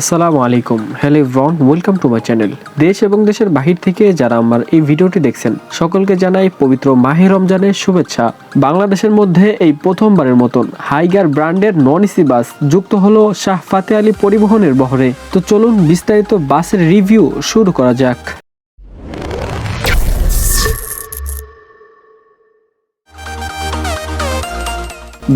আসসালামু আলাইকুম। Hello everyone welcome to my channel দেশ এবং দেশের বাহির থেকে যারা আমার এই ভিডিওটি দেখছেন, সকলকে জানাই পবিত্র মাহে রমজানের শুভেচ্ছা। বাংলাদেশের মধ্যে এই প্রথমবারের মতন হাইগার ব্র্যান্ডের নন এসি বাস যুক্ত হলো শাহ ফাতে আলী পরিবহনের বহরে। তো চলুন বিস্তারিত বাসের রিভিউ শুরু করা যাক।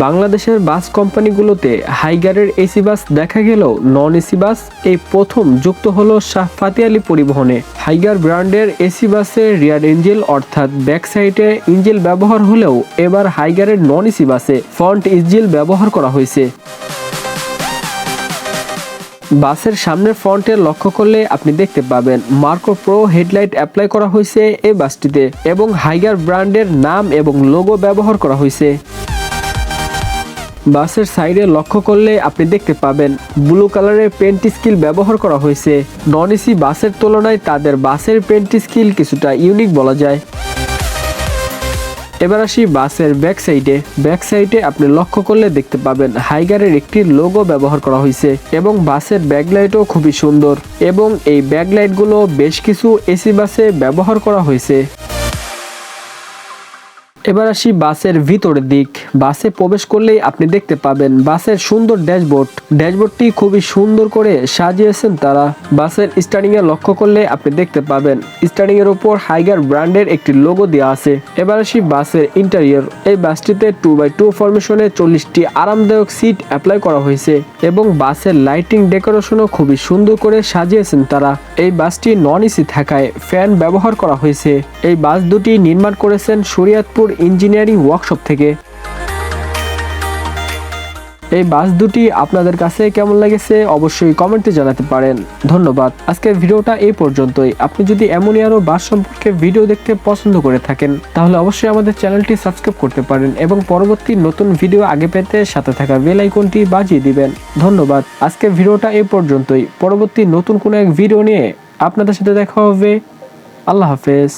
বাংলাদেশের বাস কোম্পানিগুলোতে হাইগারের এসি বাস দেখা গেলেও নন এসি বাস এই প্রথম যুক্ত হলো শাহ ফাতে আলী পরিবহনে। হাইগার ব্র্যান্ডের এসি বাসে রিয়ার ইঞ্জিল অর্থাৎ ব্যাক সাইডে ইঞ্জিল ব্যবহার হলেও এবার হাইগারের নন এসি বাসে ফ্রন্ট ইঞ্জিল ব্যবহার করা হয়েছে। বাসের সামনের ফ্রন্টে লক্ষ্য করলে আপনি দেখতে পাবেন মার্কো প্রো হেডলাইট অ্যাপ্লাই করা হয়েছে এই বাসটিতে এবং হাইগার ব্র্যান্ডের নাম এবং লোগো ব্যবহার করা হয়েছে। বাসের সাইডে লক্ষ্য করলে আপনি দেখতে পাবেন ব্লু কালারের পেন্ট স্কিল ব্যবহার করা হয়েছে। নন এসি বাসের তুলনায় তাদের বাসের পেন্ট স্কিল কিছুটা ইউনিক বলা যায়। এবার আসি বাসের ব্যাক সাইডে। ব্যাক সাইডে আপনি লক্ষ্য করলে দেখতে পাবেন হাইগারের একটি লোগো ব্যবহার করা হয়েছে এবং বাসের ব্যাকলাইটও খুবই সুন্দর এবং এই ব্যাকলাইটগুলো বেশ কিছু এসি বাসে ব্যবহার করা হয়েছে। এবার আসি বাসের ভিতরের দিক। বাসে প্রবেশ করলেই আপনি দেখতে পাবেন বাসের সুন্দর ড্যাশবোর্ড। ড্যাশবোর্ডটি খুবই সুন্দর করে সাজিয়েছেন তারা। বাসের এ লক্ষ্য করলে আপনি দেখতে পাবেন স্টারিং এর উপর হাইগার ব্র্যান্ডের একটি লোগো দেওয়া আছে। এবার আসি বাসের ইন্টেরিয়র। এই বাসটিতে টু বাই টু ফরমেশনে চল্লিশটি আরামদায়ক সিট অ্যাপ্লাই করা হয়েছে এবং বাসের লাইটিং ডেকোরেশনও খুবই সুন্দর করে সাজিয়েছেন তারা। এই বাসটি নন এসি থাকায় ফ্যান ব্যবহার করা হয়েছে। এই বাস দুটি নির্মাণ করেছেন শরিয়াতপুর ইঞ্জিনিয়ারিং ওয়ার্কশপ থেকে। এই বাস দুটি আপনাদের কাছে কেমন লেগেছে অবশ্যই কমেন্টে জানাতে পারেন। ধন্যবাদ। আজকের ভিডিওটা এই পর্যন্তই। আপনি যদি এমনই আরও বাস সম্পর্কে ভিডিও দেখতে পছন্দ করে থাকেন, তাহলে অবশ্যই আমাদের চ্যানেলটি সাবস্ক্রাইব করতে পারেন এবং পরবর্তী নতুন ভিডিও আগে পেতে সাথে থাকা বেল আইকনটি বাজিয়ে দিবেন। ধন্যবাদ। আজকের ভিডিওটা এই পর্যন্তই। পরবর্তী নতুন কোনো এক ভিডিও নিয়ে আপনাদের সাথে দেখা হবে। আল্লাহ হাফেজ।